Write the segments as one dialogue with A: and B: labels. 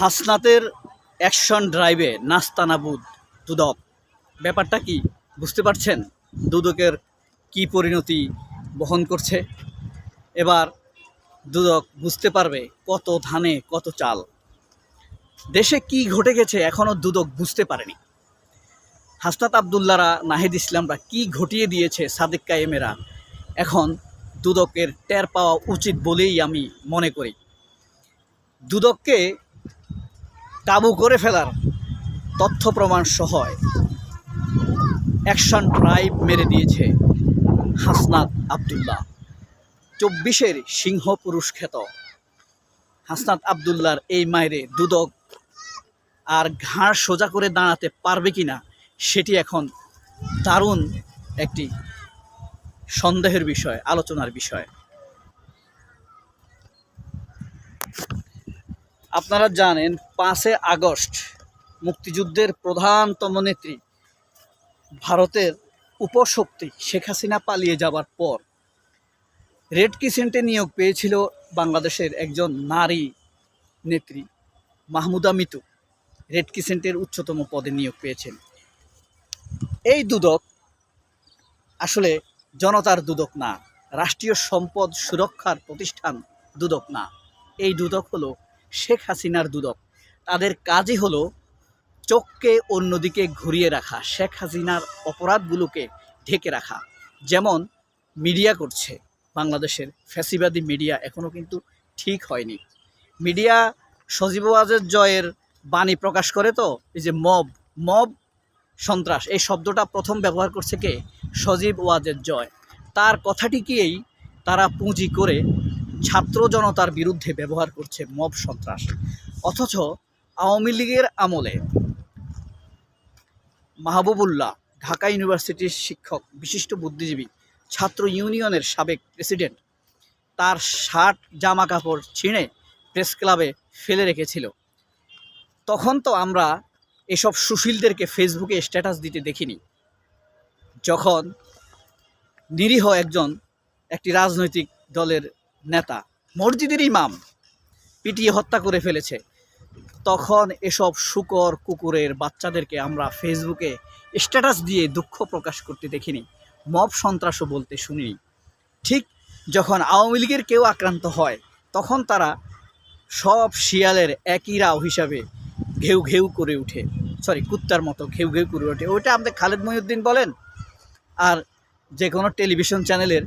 A: হাসনাতের action ড্রাইভে নাস্তানাবুদ দুদক। ব্যাপারটা কি বুঝতে পারছেন? দুদকের কি পরিণতি বহন করছে? এবার দুদক বুঝতে পারবে কত ধানে কত চাল। দেশে কি ঘটে গেছে এখনও দুদক বুঝতে পারেনি। হাসনাত আবদুল্লারা নাহিদ ইসলামরা কি ঘটিয়ে দিয়েছে সাদেক কায়েমেরা, এখন দুদকের টের পাওয়া উচিত বলেই আমি মনে করি। দুদককে কাবু করে ফেলার তথ্য প্রমাণ সহ অ্যাকশন ড্রাইভ মেরে দিয়েছে হাসনাত আবদুল্লাহ। চব্বিশের সিংহ পুরুষ খ্যাত হাসনাত আবদুল্লার এই মায়েরে দুদক আর ঘাড় সোজা করে দাঁড়াতে পারবে কিনা সেটি এখন দারুণ একটি সন্দেহের বিষয়, আলোচনার বিষয়। আপনারা জানেন পাঁচে আগস্ট মুক্তিযুদ্ধের প্রধানতম নেত্রী ভারতের উপশক্তি শেখ হাসিনা পালিয়ে যাবার পর রেড কিসেন্টে নিয়োগ পেয়েছিল বাংলাদেশের একজন নারী নেত্রী মাহমুদা মিতু। রেড কিসেন্টের উচ্চতম পদে নিয়োগ পেয়েছেন। এই দুদক আসলে জনতার দুদক না, রাষ্ট্রীয় সম্পদ সুরক্ষার প্রতিষ্ঠান দুদক না। এই দুদক হলো শেখ হাসিনার দুদক। তাদের কাজই হলো চোখকে অন্যদিকে ঘুরিয়ে রাখা, শেখ হাসিনার অপরাধগুলোকে ঢেকে রাখা। যেমন মিডিয়া করছে, বাংলাদেশের ফ্যাসিবাদী মিডিয়া এখনও কিন্তু ঠিক হয়নি। মিডিয়া সজীব ওয়াজের জয়ের বাণী প্রকাশ করে তো, এই যে মব মব সন্ত্রাস, এই শব্দটা প্রথম ব্যবহার করছে কে? সজীব ওয়াজের জয়। তার কথাটিকেই তারা পুঁজি করে ছাত্র জনতার বিরুদ্ধে ব্যবহার করছে মব সন্ত্রাস। অথচ আওয়ামী লীগের আমলে মাহবুবুল্লাহ, ঢাকা ইউনিভার্সিটির শিক্ষক, বিশিষ্ট বুদ্ধিজীবী, ছাত্র ইউনিয়নের সাবেক প্রেসিডেন্ট তার শার্ট জামা কাপড় ছিঁড়ে প্রেস ক্লাবে ফেলে রেখেছিল। তখন তো আমরা এসব সুশীলদেরকে ফেসবুকে স্ট্যাটাস দিতে দেখিনি। যখন নিরীহ একজন একটি রাজনৈতিক দলের নেতা, মসজিদের ইমাম পিটিয়ে হত্যা করে ফেলেছে। তখন এসব শুকর কুকুরের বাচ্চাদেরকে আমরা ফেসবুকে স্ট্যাটাস দিয়ে দুঃখ প্রকাশ করতে দেখিনি, মব সন্ত্রাসও বলতে শুনিনি। ঠিক যখন আওয়ামী লীগের কেউ আক্রান্ত হয়, তখন তারা সব শিয়ালের একই রাও হিসাবে ঘেউ ঘেউ করে উঠে সরি কুত্তার মতো ঘেউ ঘেউ করে ওঠে। ওইটা আমাদের খালেদ মহিউদ্দিন বলেন। আর যে কোনো টেলিভিশন চ্যানেলের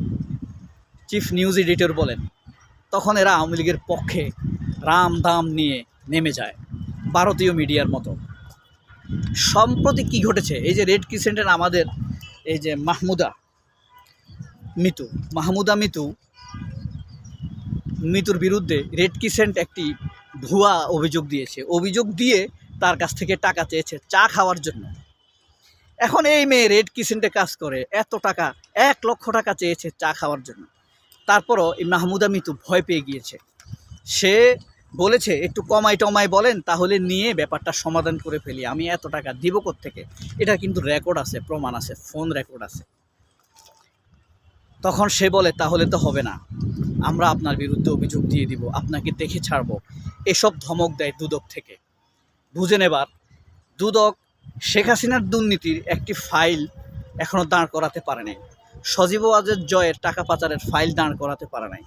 A: চিফ নিউজ এডিটর বলেন, তখন এরা আওয়ামী লীগের পক্ষে রাম দাম নিয়ে নেমে যায়, ভারতীয় মিডিয়ার মতো। সম্প্রতি কি ঘটেছে? এই যে রেড ক্রিসেন্টের আমাদের এই যে মাহমুদা মিতু মাহমুদা মিতু, মিতুর বিরুদ্ধে রেড কিসেন্ট একটি ভুয়া অভিযোগ দিয়েছে। অভিযোগ দিয়ে তার কাছ থেকে টাকা চেয়েছে চা খাওয়ার জন্য। এখন এই মেয়ে রেড কিসেন্টে কাজ করে, এত টাকা, এক লক্ষ টাকা চেয়েছে চা খাওয়ার জন্য। তারপরও এই মাহমুদা মিতু ভয় পেয়ে গিয়েছে। সে বলেছে, একটু কমাই টমাই বলেন, তাহলে নিয়ে ব্যাপারটা সমাধান করে ফেলি। আমি এত টাকা দিব থেকে এটা কিন্তু রেকর্ড আছে, প্রমাণ আছে ফোন রেকর্ড আছে। তখন সে বলে, তাহলে তো হবে না। আমরা আপনার বিরুদ্ধে অভিযোগ দিয়ে দিব, আপনাকে দেখে ছাড়ব। এসব ধমক দেয় দুদক থেকে। বুঝে নেবার, দুদক শেখ হাসিনার দুর্নীতির একটি ফাইল এখনও দাঁড় করাতে পারে নাই সজীব ওয়াজের জয়ের টাকা পাচারের ফাইল দাঁড় করাতে পারে নাই।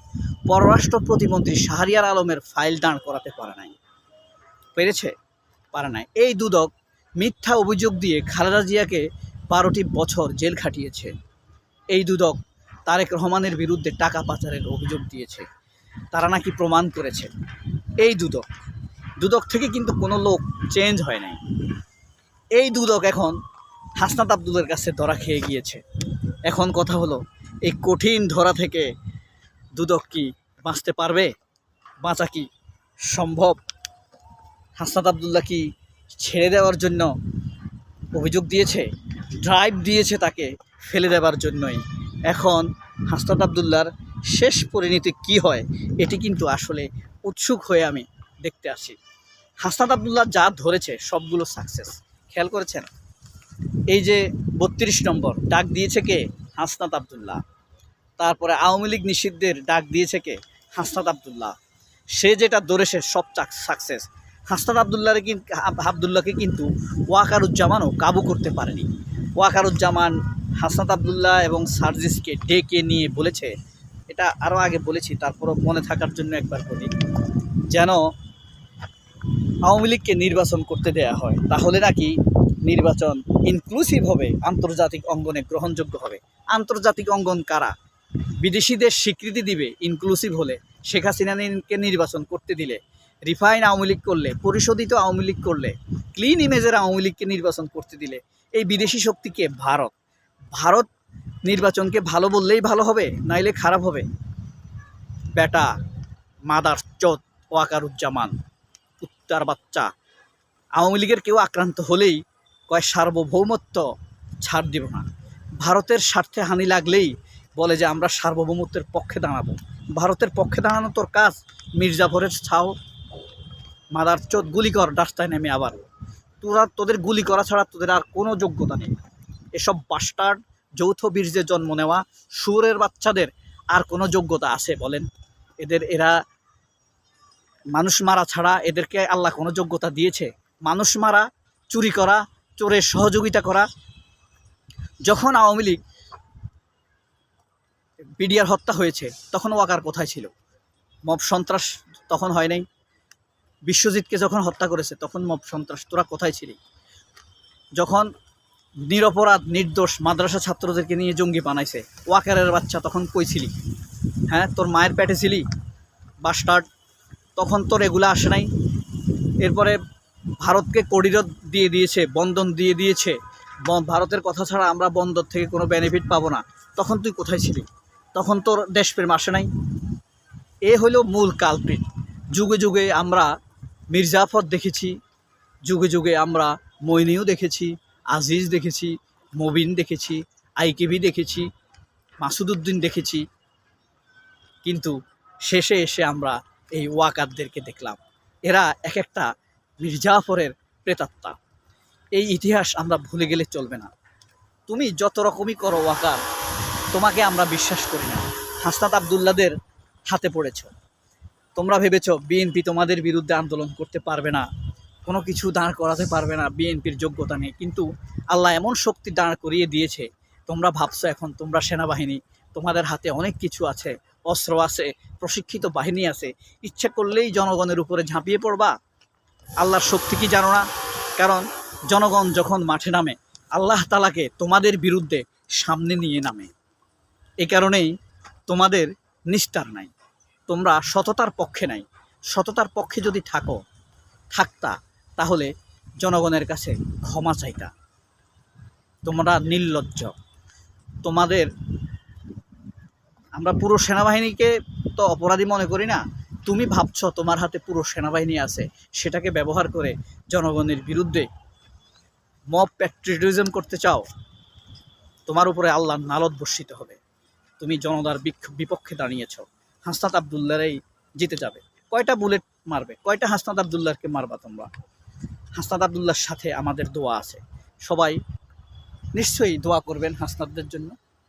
A: পররাষ্ট্র প্রতিমন্ত্রী শাহরিয়ার আলমের ফাইল দাঁড় করাতে পারে নাই। পেরেছে? পারে নাই। এই দুদক মিথ্যা অভিযোগ দিয়ে খালেদা জিয়াকে বারোটি বছর জেল খাটিয়েছে। এই দুদক তারেক রহমানের বিরুদ্ধে টাকা পাচারের অভিযোগ দিয়েছে। তারা নাকি প্রমাণ করেছে। এই দুদক দুদক থেকে কিন্তু কোনো লোক চেঞ্জ হয় নাই। এই দুদক এখন হাসনাত আব্দুলের কাছে ধরা খেয়ে গিয়েছে। এখন কথা হলো, এই কঠিন ধরা থেকে দুদক কি বাঁচতে পারবে? বাঁচা কি সম্ভব? হাসনাত আবদুল্লাহ কি ছেড়ে দেওয়ার জন্য অভিযোগ দিয়েছে? ড্রাইভ দিয়েছে তাকে ফেলে দেওয়ার জন্যই। এখন হাসনাত আবদুল্লার শেষ পরিণতি কি হয়, এটি কিন্তু আসলে উৎসুক হয়ে আমি দেখতে আসি হাসনাত আবদুল্লাহ যা ধরেছে, সবগুলো সাকসেস খেয়াল করেছেন? এই যে বত্রিশ নম্বর, ডাক দিয়েছে কে? হাসনাত আবদুল্লাহ। তারপরে আওয়ামী লীগ নিষিদ্ধের ডাক দিয়েছে কে? হাসনাত আবদুল্লাহ। সে যেটা ধরেছে সব সাকসেস হাসনাত আবদুল্লাহরে কিন্তু আবদুল্লাহকে কিন্তু ওয়াকারুজ্জামানও কাবু করতে পারেনি। ওয়াকারুজ্জামান হাসনাত আবদুল্লাহ এবং সার্জিসকে ডেকে নিয়ে বলেছে। এটা আরও আগে বলেছি, তারপরও মনে থাকার জন্য একবার বলি। যেন আওয়ামী লীগকে নির্বাচন করতে দেয়া হয়, তাহলে নাকি নির্বাচন ইনক্লুসিভ হবে, আন্তর্জাতিক অঙ্গনে গ্রহণযোগ্য হবে? আন্তর্জাতিক অঙ্গন কারা? বিদেশিদের স্বীকৃতি দিবে ইনক্লুসিভ হলে, শেখ হাসিনাকে নির্বাচন করতে দিলে, রিফাইন আওয়ামী লীগ করলে, পরিশোধিত আওয়ামী লীগ করলে ক্লিন ইমেজের আওয়ামী লীগকে নির্বাচন করতে দিলে, এই বিদেশি শক্তিকে ভারত। ভারত নির্বাচনকে ভালো বললেই ভালো হবে, নাইলে খারাপ হবে। বেটা মাদার চোদ ওয়াকারুজ্জামান। কুত্তার বাচ্চা। আওয়ামী লীগের কেউ আক্রান্ত হলেই কয় সার্বভৌমত্ব ছাড় দিব না। ভারতের স্বার্থে হানি লাগলেই বলে যে আমরা সার্বভৌমত্বের পক্ষে দাঁড়াবো। ভারতের পক্ষে দাঁড়ানো তোর কাজ। মির্জাফরের ছাও। মাদার চোদ গুলি কর, রাস্তায় নেমে আবার। তোরা তোদের গুলি করা ছাড়া তোদের আর কোনো যোগ্যতা নেই। এসব বাস্টার্ড যৌথ বীর্যে জন্ম নেওয়া সুরের বাচ্চাদের আর কোনো যোগ্যতা আছে বলেন। এদের এরা মানুষ মারা ছাড়া এদেরকে আল্লাহ কোনো যোগ্যতা দিয়েছে। মানুষ মারা, চুরি করা, চোরের সহযোগিতা করা। যখন আওয়ামী লীগ বিডিআর হত্যা হয়েছে, তখন ওয়াকার কোথায় ছিল? মব সন্ত্রাস তখন হয় নাই। বিশ্বজিৎকে যখন হত্যা করেছে, তখন মব সন্ত্রাস, তোরা কোথায় ছিলি? যখন নিরপরাধ, নির্দোষ মাদ্রাসা ছাত্রদেরকে নিয়ে জঙ্গি বানাইছে, ওয়াকারের বাচ্চা তখন কই ছিলি? হ্যাঁ তোর মায়ের পেটে ছিলি? বাস্টার্ড তখন তোর এগুলো আসে নাই। এরপরে ভারতকে করিডর দিয়ে দিয়েছে, বন্ধন দিয়ে দিয়েছে। ভারতের কথা ছাড়া আমরা বন্দর থেকে কোনো বেনিফিট পাবো না। তখন তুই কোথায় ছিলি? তখন তোর দেশপ্রেম আসে নাই। এ হলো মূল কালপ্রিট যুগে যুগে আমরা মির্জাফর দেখেছি, যুগে যুগে আমরা মইনিও দেখেছি, আজিজ দেখেছি, মবিন দেখেছি, আইকেবি দেখেছি মাসুদুদ্দিন দেখেছি। কিন্তু শেষে এসে আমরা এই ওয়াকারদেরকে দেখলাম। এরা এক একটা মির্জাফরের প্রেতাত্মা। এই ইতিহাস আমরা ভুলে গেলে চলবে না। তুমি যত রকমই করো ওয়াকার তোমাকে আমরা বিশ্বাস করি না। হাসনাত আবদুল্লাদের হাতে পড়েছ। তোমরা ভেবেছ বিএনপি তোমাদের বিরুদ্ধে আন্দোলন করতে পারবে না, কোনো কিছু দাঁড় করাতে পারবে না, বিএনপির যোগ্যতা নেই। কিন্তু আল্লাহ এমন শক্তি দাঁড় করিয়ে দিয়েছে, তোমরা ভাবছ এখন তোমরা সেনাবাহিনী, তোমাদের হাতে অনেক কিছু আছে অস্ত্র আছে, প্রশিক্ষিত বাহিনী আছে, ইচ্ছে করলেই জনগণের উপরে ঝাঁপিয়ে পড়বা। আল্লাহর শক্তি কি জানো না? কারণ জনগণ যখন মাঠে নামে, আল্লাহ তালাকে তোমাদের বিরুদ্ধে সামনে নিয়ে নামে। এই কারণেই তোমাদের নিস্তার নাই। তোমরা সততার পক্ষে নাই। সততার পক্ষে যদি থাকো, থাকতা, তাহলে জনগণের কাছে ক্ষমা চাইতা। তোমরা নির্লজ্জ। তোমাদের আমরা পুরো সেনাবাহিনীকে তো অপরাধী মনে করি না। তুমি ভাবছ তোমার হাতে পুরো সেনাবাহিনী আছে, সেটাকে ব্যবহার করে জনগণের বিরুদ্ধে মব প্যাট্রিয়টিজম করতে চাও, তোমার উপরে আল্লাহ নালত বর্ষিত হবে। তুমি জনতার বিপক্ষে দাঁড়িয়েছ। হাসনাত আবদুল্লারাই জিতে যাবে। কয়টা বুলেট মারবে? কয়টা হাসনাত আবদুল্লাহকে মারবা তোমরা? হাসনাত আবদুল্লাহর সাথে আমাদের দোয়া আছে। সবাই নিশ্চয়ই দোয়া করবেন হাসনাতদের জন্য।